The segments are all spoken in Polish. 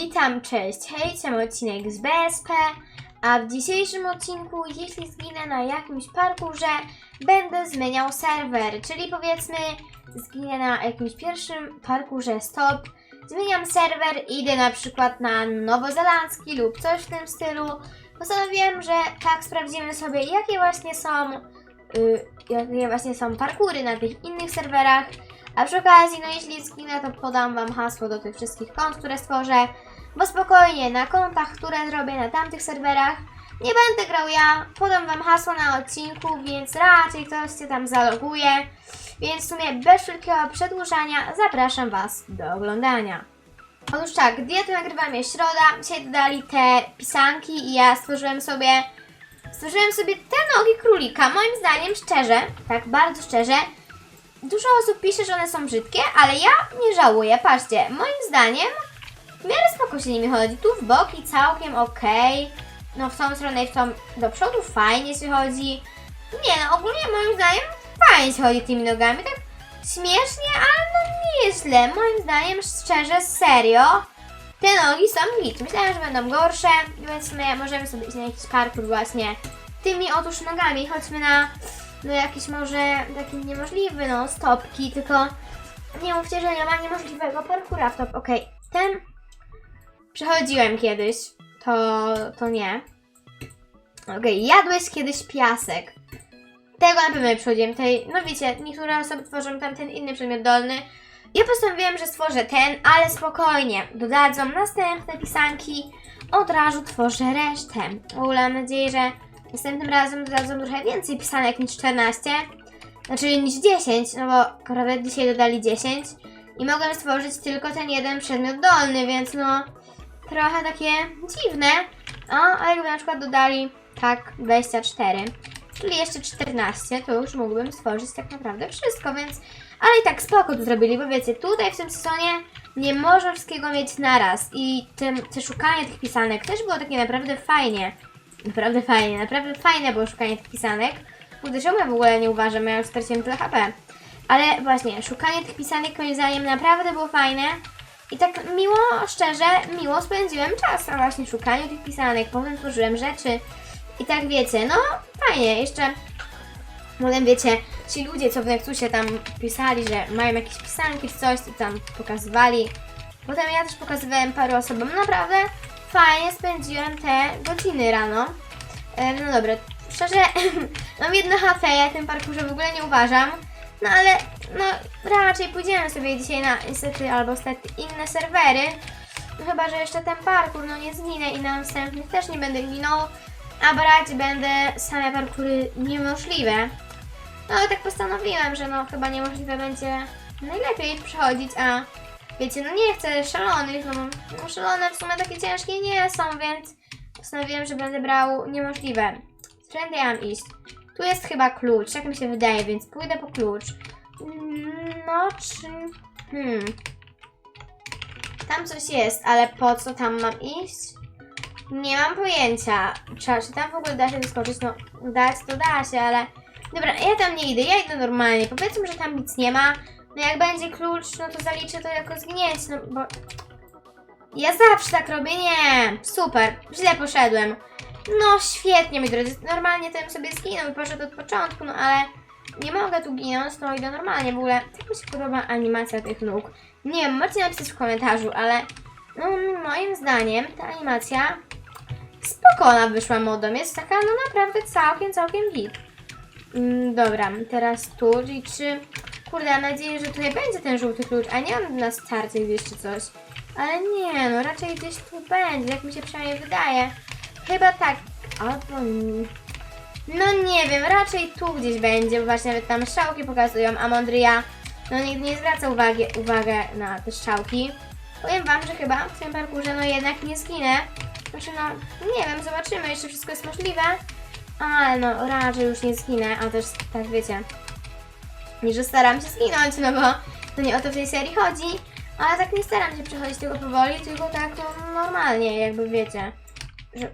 Witam, cześć, hej, jestem odcinek z BSP, a w dzisiejszym odcinku, jeśli zginę na jakimś parkurze, będę zmieniał serwer, czyli powiedzmy, zginę na jakimś pierwszym parkurze stop, zmieniam serwer, idę na przykład na nowozelandzki lub coś w tym stylu. Postanowiłem, że tak sprawdzimy sobie, jakie właśnie są, y, jakie właśnie są parkury na tych innych serwerach. A przy okazji, no jeśli zginę, to podam Wam hasło do tych wszystkich kont, które stworzę, bo spokojnie, na kontach, które zrobię na tamtych serwerach, nie będę grał ja, podam Wam hasło na odcinku, więc raczej ktoś się tam zaloguje. Więc w sumie bez wszelkiego przedłużania zapraszam Was do oglądania. Otóż tak, dietę nagrywam jest środa, dzisiaj dodali te pisanki i ja stworzyłem sobie, stworzyłem sobie te nogi królika. Moim zdaniem, szczerze, tak bardzo szczerze, Dużo osób pisze, że one są brzydkie, ale ja nie żałuję. Patrzcie, moim zdaniem w miarę spoko się nimi chodzi. Tu w boki całkiem okej. No w tą stronę i w tą do przodu fajnie się chodzi. Nie no, ogólnie moim zdaniem fajnie się chodzi tymi nogami. Tak śmiesznie, ale no nie jest źle. Moim zdaniem, szczerze, serio, te nogi są git. Myślałem, że będą gorsze, więc my możemy sobie iść na jakiś parkour właśnie tymi otóż nogami. Chodźmy na no jakiś może taki niemożliwy, no stopki, tylko nie mówcie, że nie ma niemożliwego parkura w top. Okej, ten przechodziłem kiedyś, to, to nie. Okej, jadłeś kiedyś piasek. Tego na pewno nie przechodziłem. Tej, no wiecie, niektóre osoby tworzą tam ten inny przedmiot dolny. Ja postanowiłem, że stworzę ten, ale spokojnie. Dodadzą następne pisanki. Od razu tworzę resztę. W ogóle mam nadzieję, że Następnym razem dodadzą trochę więcej pisanek niż 14, znaczy niż 10, no bo akurat dzisiaj dodali 10 i mogłem stworzyć tylko ten jeden przedmiot dolny, więc no trochę takie dziwne. O, a jakby na przykład dodali tak 24, czyli jeszcze 14, to już mógłbym stworzyć tak naprawdę wszystko, więc ale i tak spoko to zrobili, bo wiecie, tutaj w tym sezonie nie można wszystkiego mieć naraz i tym, te szukanie tych pisanek też było takie naprawdę fajnie. Naprawdę fajnie, naprawdę fajne było szukanie tych pisanek. Ja w ogóle nie uważam, ja już straciłem tyle HP. Ale właśnie, szukanie tych pisanek moim zdaniem naprawdę było fajne. I tak miło, szczerze, miło spędziłem czas na właśnie szukaniu tych pisanek. Potem tworzyłem rzeczy. I tak wiecie, no fajnie, jeszcze Potem wiecie, ci ludzie, co w Nexusie tam pisali, że mają jakieś pisanki czy coś, i tam pokazywali. Potem ja też pokazywałem paru osobom. Naprawdę fajnie spędziłem te godziny rano. E, No dobra, szczerze, mam jedno HP, ja tym parkurze w ogóle nie uważam. No ale, no raczej pójdziemy sobie dzisiaj na niestety albo stety inne serwery. No chyba, że jeszcze ten parkur, no nie zginę i na następnych też nie będę ginął. A brać będę same parkury niemożliwe. No ale tak postanowiłem, że no chyba niemożliwe będzie najlepiej przechodzić, a wiecie, no nie chcę szalonych, no, no szalone w sumie takie ciężkie nie są, więc postanowiłem, że będę brał niemożliwe. Ja mam iść? Tu jest chyba klucz, tak mi się wydaje, więc pójdę po klucz. No, czy... Hmm... Tam coś jest, ale po co tam mam iść? Nie mam pojęcia. Czy, czy tam w ogóle da się wyskoczyć? No, dać to da się, ale... Dobra, ja tam nie idę, ja idę normalnie. Powiedzmy, że tam nic nie ma. No jak będzie klucz, no to zaliczę to jako zgnięcie, no bo... Ja zawsze tak robię, nie! Super, źle poszedłem. No świetnie, moi drodzy, normalnie bym sobie zginął i poszedł od początku, no ale nie mogę tu ginąć, no idę normalnie, w ogóle tak mi się podoba animacja tych nóg. Nie wiem, możecie napisać w komentarzu, ale no, moim zdaniem ta animacja spoko ona wyszła modą, jest taka no naprawdę całkiem, całkiem git. Mm, dobra, teraz tu, czy... Kurde, mam nadzieję, że tutaj będzie ten żółty klucz, a nie on na starcie gdzieś czy coś. Ale nie, no raczej gdzieś tu będzie, jak mi się przynajmniej wydaje. Chyba tak, albo... No nie wiem, raczej tu gdzieś będzie, bo właśnie nawet tam strzałki pokazują, a Mondria no nigdy nie zwraca uwagi, uwagę na te strzałki. Powiem wam, że chyba w tym parkurze no jednak nie zginę. Znaczy no, nie wiem, zobaczymy, jeszcze wszystko jest możliwe. Ale no, raczej już nie zginę, a też tak wiecie, nie, że staram się zginąć, no bo to nie o to w tej serii chodzi, ale tak nie staram się przechodzić tego powoli, tylko tak no, normalnie, jakby wiecie, że...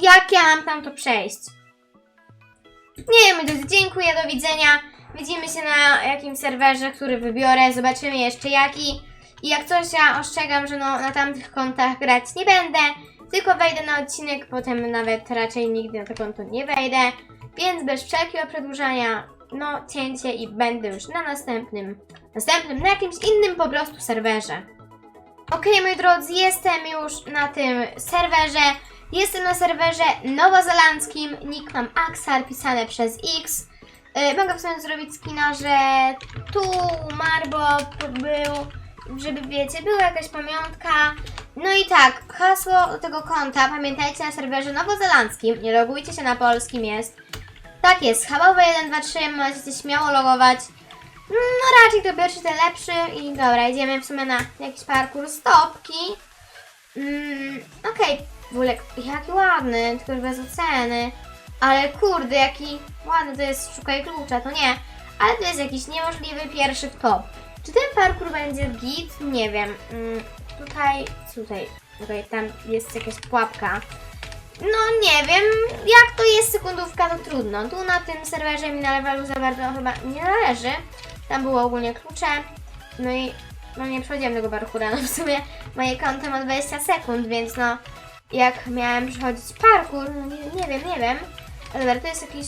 Jak ja mam tam to przejść? Nie wiem, drodzy, dziękuję, do widzenia. Widzimy się na jakimś serwerze, który wybiorę, zobaczymy jeszcze jaki. I jak coś ja ostrzegam, że no na tamtych kontach grać nie będę, tylko wejdę na odcinek, potem nawet raczej nigdy na to konto nie wejdę, więc bez wszelkiego przedłużania, no cięcie i będę już na następnym, następnym, na jakimś innym po prostu serwerze. Okej, moi drodzy, jestem już na tym serwerze. Jestem na serwerze nowozelandzkim. Nick mam Axar, pisane przez X. Yy, mogę w sumie zrobić skina, że tu Marbo był, żeby wiecie, była jakaś pamiątka. No i tak, hasło tego konta, pamiętajcie na serwerze nowozelandzkim, nie logujcie się na polskim, jest. Tak jest, schabowe 123, możecie śmiało logować. No raczej to pierwszy, ten lepszy i dobra, idziemy w sumie na jakiś parkour stopki. Mm, Okej, wulek, jaki ładny, tylko już bez oceny. Ale kurde, jaki ładny to jest, szukaj klucza, to nie. Ale to jest jakiś niemożliwy pierwszy w top. Czy ten parkour będzie git? Nie wiem. Mm, tutaj, tutaj, tutaj, tam jest jakaś pułapka. No nie wiem, jak to jest sekundówka, to trudno. Tu na tym serwerze mi na levelu za bardzo chyba nie należy. Tam było ogólnie klucze. No i no nie przechodziłem tego parkura, no w sumie moje konto ma 20 sekund, więc no jak miałem przechodzić parkour, no nie, nie wiem, nie wiem. Ale to jest jakiś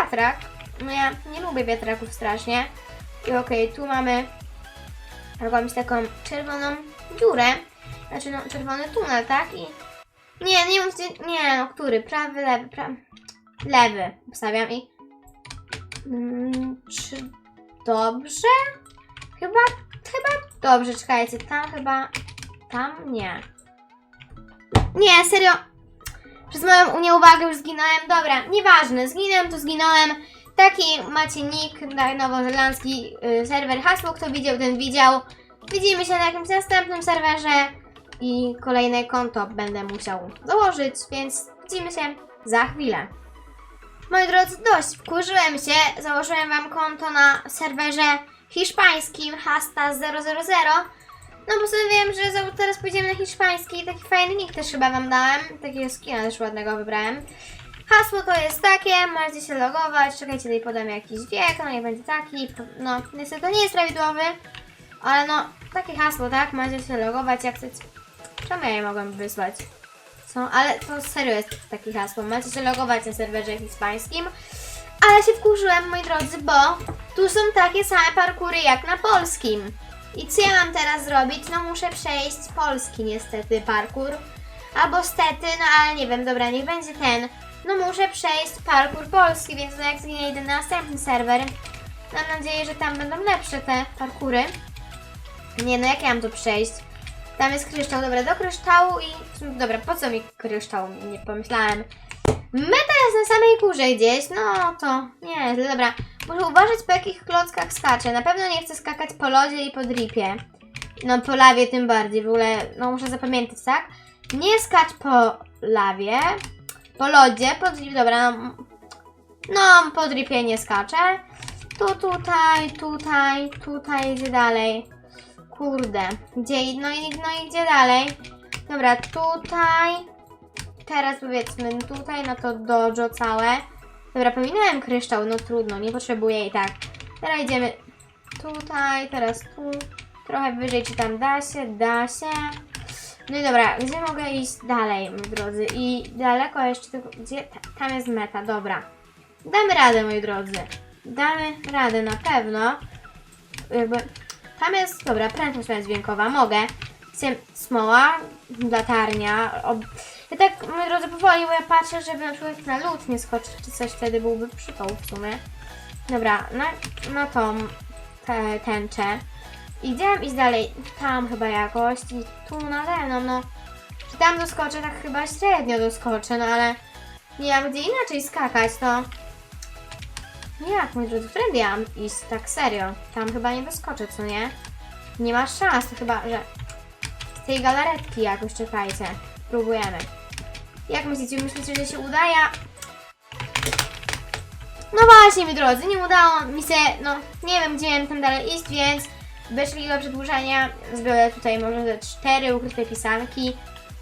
wiatrak. No ja nie lubię wiatraków strasznie. I okej, tu mamy jakąś taką czerwoną dziurę. Znaczy no czerwony tunel, tak? I nie, nie gdzie, nie no, który? Prawy, lewy, prawy, lewy wstawiam i mm, czy dobrze? Chyba, chyba dobrze, czekajcie, tam chyba, tam nie. Nie, serio, przez moją nieuwagę już zginąłem, dobra, nieważne, zginąłem, to zginąłem. Taki macie nick na nowozelandzki y, serwer hasło, kto widział, ten widział. Widzimy się na jakimś następnym serwerze i kolejne konto będę musiał założyć, więc widzimy się za chwilę. Moi drodzy, dość, wkurzyłem się, założyłem wam konto na serwerze hiszpańskim Hasta 000. No bo sobie wiem, że teraz pójdziemy na hiszpański taki fajny nick też chyba wam dałem, takiego skina też ładnego wybrałem. Hasło to jest takie, możecie się logować, czekajcie, tutaj podam jakiś wiek, no nie będzie taki, no niestety to nie jest prawidłowy, ale no, takie hasło, tak, możecie się logować jak chcecie. Czemu ja je mogłem wysłać? Co? Ale to serio jest takie hasło. Macie się logować na serwerze hiszpańskim. Ale się wkurzyłem, moi drodzy, bo tu są takie same parkury jak na polskim. I co ja mam teraz zrobić? No muszę przejść polski niestety parkur. Albo stety, no ale nie wiem, dobra, niech będzie ten. No muszę przejść parkur polski, więc no jak zginę idę na następny serwer. Mam nadzieję, że tam będą lepsze te parkury. Nie no, jak ja mam to przejść? Tam jest kryształ, dobra, do kryształu i... Dobra, po co mi kryształ? Nie pomyślałem. Meta jest na samej górze gdzieś, no to nie, dobra. Muszę uważać po jakich klockach skaczę. Na pewno nie chcę skakać po lodzie i po dripie. No po lawie tym bardziej, w ogóle, no muszę zapamiętać, tak? Nie skacz po lawie, po lodzie, po dripie, dobra, no, no po dripie nie skaczę. Tu, tutaj, tutaj, tutaj, gdzie dalej? Kurde, gdzie, no i, no i gdzie dalej? Dobra, tutaj, teraz powiedzmy tutaj, no to dojo całe. Dobra, pominąłem kryształ, no trudno, nie potrzebuję i tak. Teraz idziemy tutaj, teraz tu, trochę wyżej, czy tam da się, da się. No i dobra, gdzie mogę iść dalej, moi drodzy? I daleko jeszcze, tylko, gdzie, ta- tam jest meta, dobra. Damy radę, moi drodzy. Damy radę na pewno. Jakby, tam jest, dobra, prędkość dźwiękowa, mogę. Chcę smoła, latarnia. Ob... Ja tak, moi drodzy, powoli, bo ja patrzę, żeby na przykład na lód nie skoczyć, czy coś wtedy byłby przypał w sumie. Dobra, na, na tą te, tęczę. I gdzie mam iść dalej? Tam chyba jakoś i tu nade mną, no. Czy tam doskoczę? Tak chyba średnio doskoczę, no ale nie mam gdzie inaczej skakać, to... Jak, moi drodzy, którędy ja mam iść? Tak serio. Tam chyba nie doskoczę, co nie? Nie ma szans, to chyba, że z tej galaretki jakoś, czekajcie. Próbujemy. Jak myślicie, myślicie, że się uda? Ja... No właśnie, moi drodzy, nie udało mi się, no, nie wiem, gdzie miałem tam dalej iść, więc bez wszelkiego przedłużania zbiorę tutaj może ze cztery ukryte pisanki,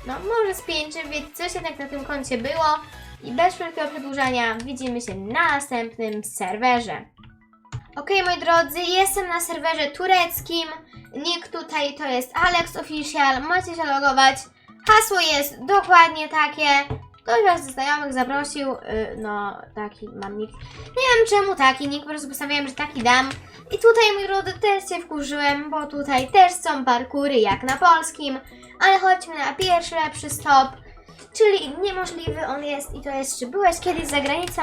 no może z pięć, więc coś jednak na tym koncie było i bez wszelkiego przedłużania widzimy się na następnym serwerze. Okej, moi drodzy, jestem na serwerze tureckim. Nick tutaj to jest Alex Official. Macie się logować. Hasło jest dokładnie takie. Ktoś was ze znajomych zaprosił. Yy, no, taki mam nick. Nie wiem czemu taki nick, po prostu postanowiłem, że taki dam. I tutaj, moi drodzy, też się wkurzyłem, bo tutaj też są parkury jak na polskim. Ale chodźmy na pierwszy lepszy stop. Czyli niemożliwy on jest i to jest, czy byłeś kiedyś za granicą?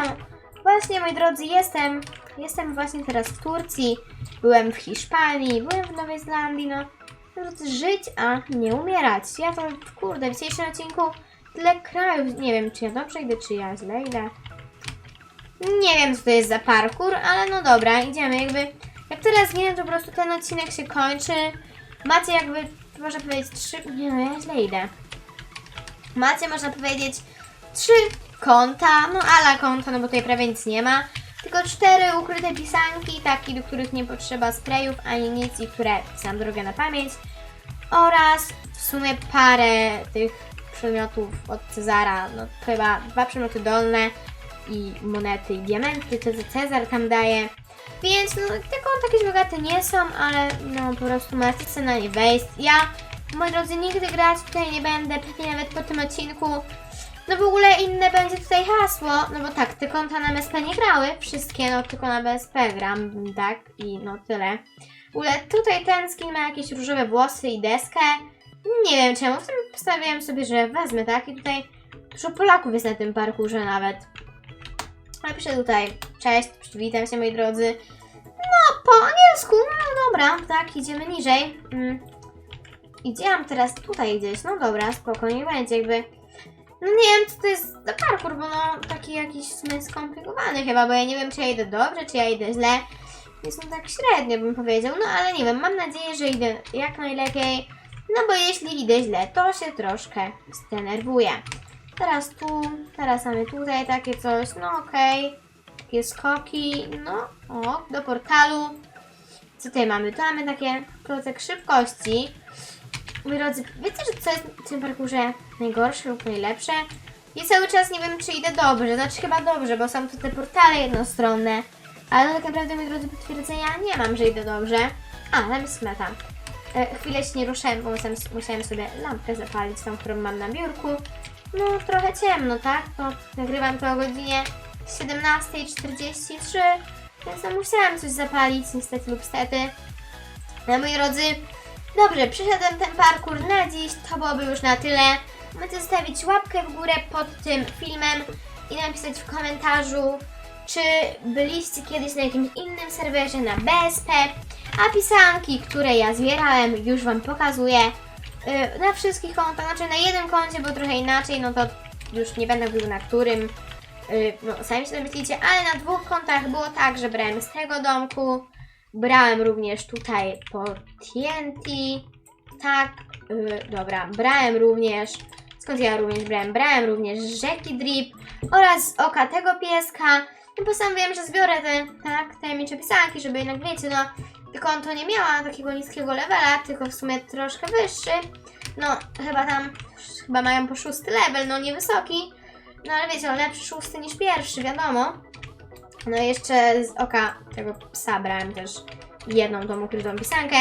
Właśnie, moi drodzy, jestem. Jestem właśnie teraz w Turcji. Byłem w Hiszpanii, byłem w Nowej Zelandii, no. Żyć, a nie umierać. Ja to, kurde, w dzisiejszym odcinku tyle krajów. Nie wiem, czy ja dobrze idę, czy ja źle idę. Nie wiem, co to jest za parkour, ale no dobra, idziemy. Jakby, jak teraz ginę, to po prostu ten odcinek się kończy. Macie jakby, można powiedzieć, trzy... Nie no, ja źle idę. Macie, można powiedzieć, trzy konta, no ala konta, no bo tutaj prawie nic nie ma. Tylko cztery ukryte pisanki, takie, do których nie potrzeba sprayów ani nic i które pisam drogę na pamięć. Oraz w sumie parę tych przedmiotów od Cezara, no chyba dwa przedmioty dolne i monety i diamenty, co Cezar tam daje. Więc no, te konta jakieś bogate nie są, ale no po prostu macie sobie na nie wejść. Ja, moi drodzy, nigdy grać tutaj nie będę, pewnie nawet po tym odcinku. No w ogóle inne będzie tutaj hasło, no bo tak, te konta na BSP nie grały, wszystkie, no tylko na BSP gram, tak, i no tyle. W ogóle tutaj ten skin ma jakieś różowe włosy i deskę. Nie wiem czemu, w tym postanowiłem sobie, że wezmę, tak, i tutaj dużo Polaków jest na tym parkurze nawet. Napiszę tutaj, cześć, witam się moi drodzy. No, po angielsku, no dobra, tak, idziemy niżej. Mm. Teraz tutaj gdzieś, no dobra, spokojnie będzie jakby. No nie wiem, co to jest za parkour, bo no taki jakiś skomplikowany chyba, bo ja nie wiem, czy ja idę dobrze, czy ja idę źle. Jest no tak średnio bym powiedział, no ale nie wiem, mam nadzieję, że idę jak najlepiej. No bo jeśli idę źle, to się troszkę zdenerwuję. Teraz tu, teraz mamy tutaj takie coś, no okej. Takie skoki, no o, do portalu. Co tutaj mamy? Tu mamy takie klocek szybkości. Moi drodzy, wiecie, że co jest w tym parkurze najgorsze lub najlepsze? Ja cały czas nie wiem, czy idę dobrze, znaczy chyba dobrze, bo są tu te portale jednostronne. Ale no tak naprawdę, moi drodzy, potwierdzenia nie mam, że idę dobrze. A, tam jest meta. E, chwilę się nie ruszałem, bo musiałem, musiałem sobie lampkę zapalić, tą, którą mam na biurku. No, trochę ciemno, tak? To nagrywam to o godzinie 17.43, więc no musiałem coś zapalić, niestety lub stety. No, moi drodzy, Dobrze, przyszedłem ten parkour na dziś, to byłoby już na tyle. Możecie zostawić łapkę w górę pod tym filmem i napisać w komentarzu, czy byliście kiedyś na jakimś innym serwerze na BSP, a pisanki, które ja zbierałem, już Wam pokazuję. Yy, na wszystkich kontach, znaczy na jednym koncie, bo trochę inaczej, no to już nie będę mówił na którym, yy, no sami się domyślicie, ale na dwóch kontach było tak, że brałem z tego domku, Brałem również tutaj po TNT. Tak, yy, dobra. Brałem również. Skąd ja również brałem? Brałem również rzeki Drip oraz oka tego pieska. I postanowiłem, że zbiorę te tak, tajemnicze pisanki, żeby jednak wiecie, no konto nie miała takiego niskiego levela, tylko w sumie troszkę wyższy. No, chyba tam, chyba mają po szósty level, no niewysoki. No ale wiecie, no lepszy szósty niż pierwszy, wiadomo. No i jeszcze z oka tego psa brałem też jedną tą ukrytą pisankę.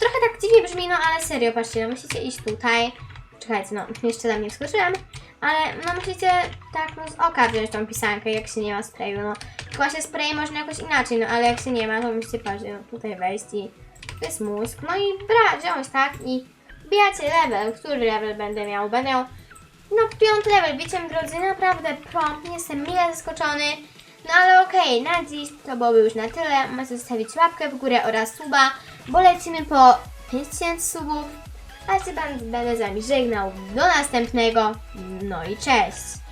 Trochę tak dziwnie brzmi, no ale serio, patrzcie, no musicie iść tutaj. Czekajcie, no jeszcze tam nie wskoczyłem, ale no musicie tak no z oka wziąć tą pisankę, jak się nie ma sprayu, no. Tylko się spray można jakoś inaczej, no ale jak się nie ma, to musicie patrzeć, no tutaj wejść i to jest mózg, no i bra, wziąć, tak, i wbijacie level, który level będę miał, będę miał no piąty level, wiecie drodzy, naprawdę prompt, jestem mile zaskoczony. No ale okej, na dziś to byłoby już na tyle. Możecie zostawić łapkę w górę oraz suba, bo lecimy po 5000 subów. A się będę z wami żegnał. Do następnego. No i cześć!